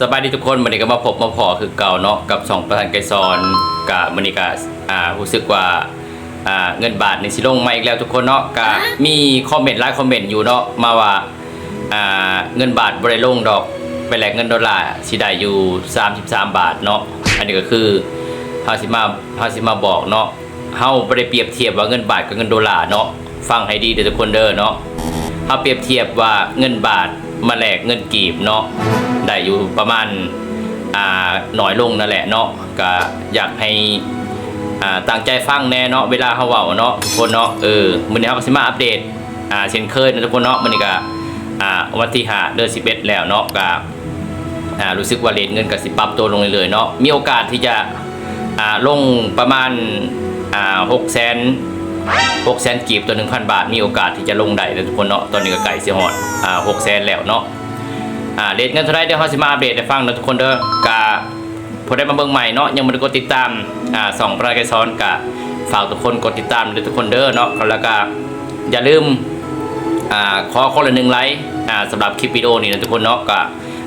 สบายดีทุกคนวันนี้ก็มาพบมาพอคือเก่าเนาะกับสองประธานไกรซอนกับมันนี้ก็อ่ารู้สึกว่าอ่าเงินบาทในสิลงมาอีกแล้วทุกคนเนาะก็มีคอมเมนต์หลายคอมเมนต์อยู่เนาะมาว่าอ่าเงินบาทบริลงดอกไปแลกเงินดอลลาร์สิได้อยู่ 33 บาทเนาะอันนี้ก็คือเฮาสิมาเฮาสิมาบอกเนาะเฮาบ่ได้เปรียบเทียบว่าเงินบาทกับเงินดอลลาร์เนาะฟังให้ดีเด้อทุกคนเด้อเนาะถ้าเปรียบเทียบว่าเงินบาท มาแลกเงินกีบเนาะได้อยู่ประมาณอ่าหน่อยลงนั่นแหละเนาะก็อยากให้อ่าตั้งใจฟังแน่เนาะเวลาเขาเว้าเนาะทุกคนเนาะเออมื้อนี้เขาก็สิมาอัปเดตอ่าเช่นเคยนะทุกคนเนาะมื้อนี้ก็อ่าวันที่5เดือน11 แล้วเนาะก็อ่ารู้สึกว่าเรทเงินก็สิปรับตัวลงเลยๆเนาะมีโอกาสที่จะอ่าลงประมาณอ่า6แสน หกแสนกีบตัวหนึ่งพันบาท มีโอกาสที่จะลงได้เลยทุกคนเนาะตอนนี้ก็ไก่เสียหอดอ่าหกแสนแล้วเนาะอ่าเรทเงินเท่าไรเดี๋ยวเขาสิมาอัปเดตให้ฟังนะทุกคนเด้อกาพอได้มาเบิ่งใหม่เนาะยังไม่ได้กดติดตามอ่าสองประกายซ้อนกะฝากทุกคนกดติดตามด้วยทุกคนเด้อเนาะแล้วก็อย่าลืมอ่าขอคนละหนึ่งไลค์อ่าสำหรับคลิปวิดีโอนี้นะทุกคนเนาะก็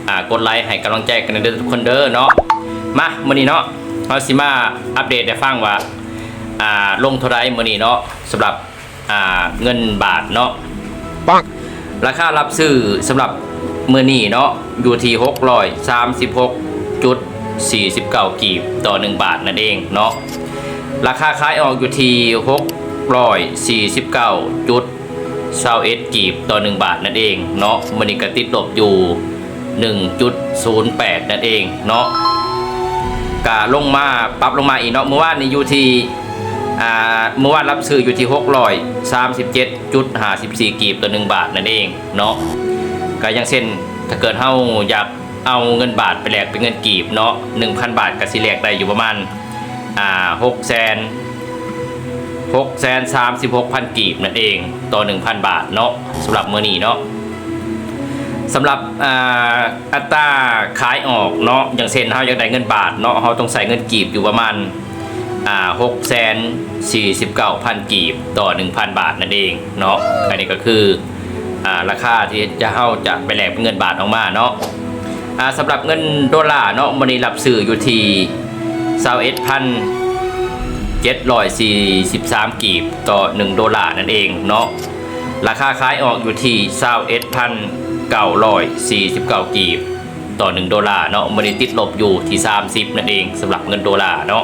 อ่ากดไลค์ให้กำลังใจกันเด้อทุกคนเด้อเนาะมามื้อนี้เนาะเราสิมาอัปเดตให้ฟังว่า อ่าลงเท่าไรมือนี้เนาะสำหรับอ่าเงินบาทเนาะปังราคารับซื้อสำหรับมือนี้เนาะอยู่ที่หกร้อยสามสิบหกจุดสี่สิบเก้ากีบต่อหนึ่งบาทนั่นเองเนาะราคาขายออกอยู่ที่หกร้อยสี่สิบเก้าจุดเซาเอสกีบต่อหนึ่งบาทนั่นเองเนาะมือนี้ก็ติดลบอยู่หนึ่งจุดศูนย์แปดนั่นเองเนาะกาลงมาปรับลงมาอีกเนาะเมื่อวานนี้อยู่ที่ อ่าเมื่อวานรับซื้ออยู่ที่637จุด54กีบต่อ1บาทนั่นเองเนาะก็ย่างเช่นถ้าเกิดเฮาอยากเอาเงินบาทไปแลกเป็นเงินกีบเนาะ1,000 บาทก็สิแลกได้อยู่ประมาณอ่า6แสน6แสน36,000 กีบนั่นเองต่อ 1,000 บาทเนาะสำหรับมื้อนี้เนาะสำหรับอัตราขายออกเนาะอย่างเช่นเราอยากได้เงินบาทเนาะเราต้องใส่เงินกีบอยู่ประมาณ อ่าหกแสนสี่สิบเก้าพันกีบต่อหนึ่งพันบาทนั่นเองเนาะอันนี้ก็คืออ่าราคาที่จะเข้าจะไปแลกเป็นเงินบาทออกมาเนาะอ่าสำหรับเงินดอลลาร์เนาะมันนี้รับซื้ออยู่ที่สาเอ็ดพันเจ็ดร้อยสี่สิบสามกีบต่อหนึ่งดอลลาร์นั่นเองเนาะราคาขายออกอยู่ที่เศร้าเอ็ดพันเก้าร้อยสี่สิบเก้ากีบต่อหนึ่งดอลลาร์เนาะมันได้ติดลบอยู่ที่สามสิบนั่นเองสำหรับเงินดอลลาร์เนาะ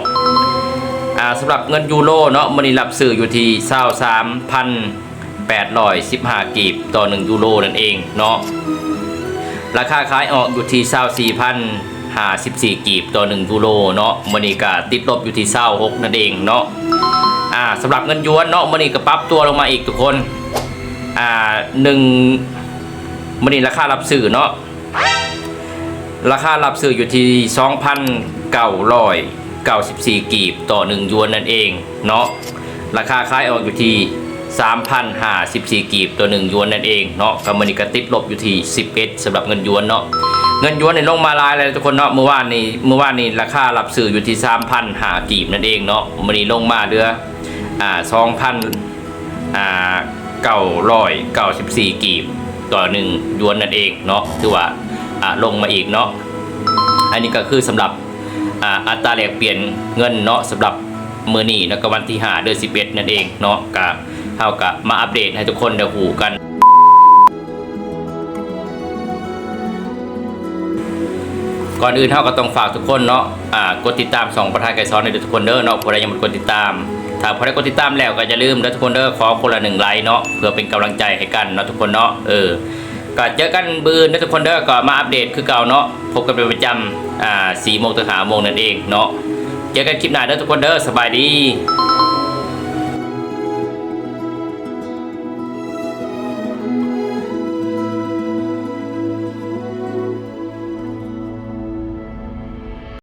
อ่าสำหรับเงินยูโรเนาะมันได้รับซื้ออยู่ที่เศร้าสามพันแปดร้อยสิบห้ากีบต่อหนึ่งยูโรนั่นเองเนาะราคาขายออกอยู่ที่เศร้าสี่พันห้าสิบสี่กีบต่อหนึ่งยูโรเนาะมันนี่ก็ติดลบอยู่ที่เศร้าหกนั่นเองเนาะอ่าสำหรับเงินยวนเนาะมันนี่ก็ปรับตัวลงมาอีกทุกคนอ่าหนึ่งมันนี่ราคารับซื้อเนาะราคารับซื้ออยู่ที่สองพันเก้าร้อย เก้าสิบสี่กีบต่อหนึ่งยวนนั่นเองเนาะราคาขายออกอยู่ที่สามพันห้าสิบสี่กีบต่อหนึ่งยวนนั่นเองเนาะก็มันนี่ก็ติดลบอยู่ที่สิบเอ็ดสำหรับเงินยวนเนาะเงินยวนในลงมาลายเลยทุกคนเนาะเมื่อวานนี้เมื่อวานนี้ราคารับซื้ออยู่ที่สามพันห้ากีบนั่นเองเนาะมันนี่ลงมาเหลืออ่าสองพันอ่าเก้าร้อยเก้าสิบสี่กีบต่อหนึ่งยวนนั่นเองเนาะถือว่าอ่าลงมาอีกเนาะอันนี้ก็คือสำหรับ อ่าอัตราแลกเปลี่ยนเงินเนาะสำหรับมือนี้แล้วก็วันที่5เดือน11 นั่นเองเนาะก็เท่ากับมาอัปเดตให้ทุกคนได้หูกันก่อนอื่นเท่าก็ต้องฝากทุกคนเนาะอ่ากดติดตามสองประธานไก่ซ้อนในทุกคนเด้อเนาะผู้ใดยังไม่กดติดตาม ถ้าผู้ใดกดติดตามแล้วก็อย่าลืมทุกคนเด้อขอคนละหนึ่งไลค์เนาะเพื่อเป็นกำลังใจให้กันเนาะทุกคนเนาะเออ ก็เจอกันบืนนะทุกคนเด้อก็มาอัปเดตคือเก่าเนาะพบกันเป็นประจำอ่าสี่โมงถึงห้าโมงนั่นเองเนาะเจอกันคลิปหน้าเด้อทุกคนเด้อสบายดี